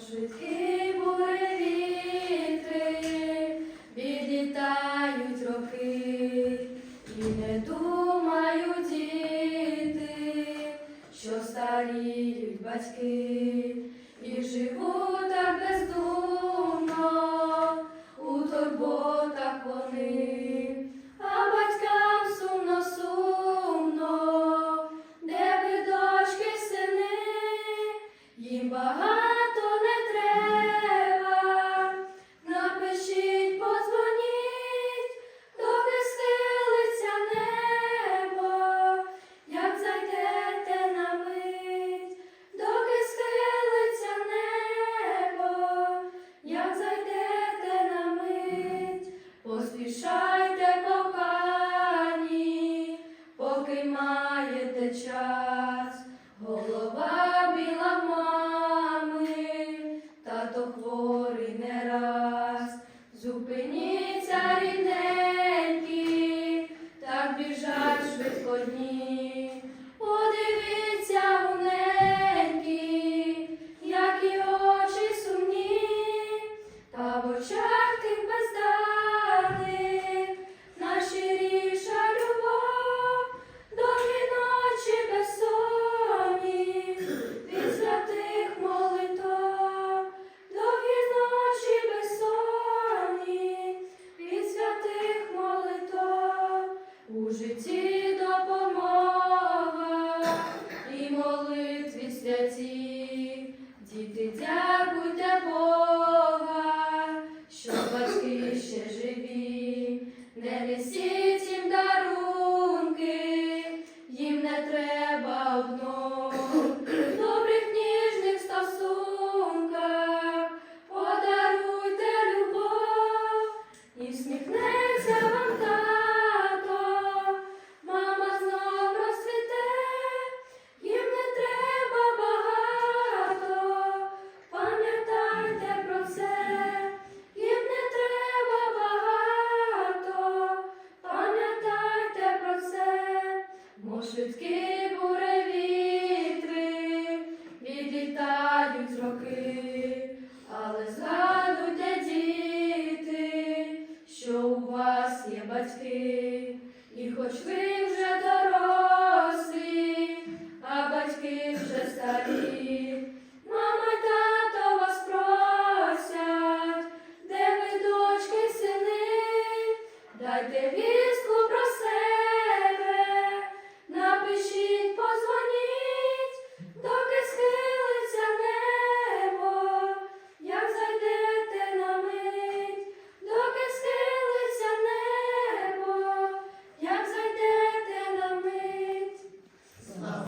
Швидкі буревітри, відлітають роки, і не думають діти, що старіють батьки, і живуть так бездумно, у турботах вони, а shine. святі, діти дяді. О, швидкі буревітри відлітають роки, але згадуйте діти, що у вас є батьки, і хоч ви вже дорослі, а батьки вже старі. Дайте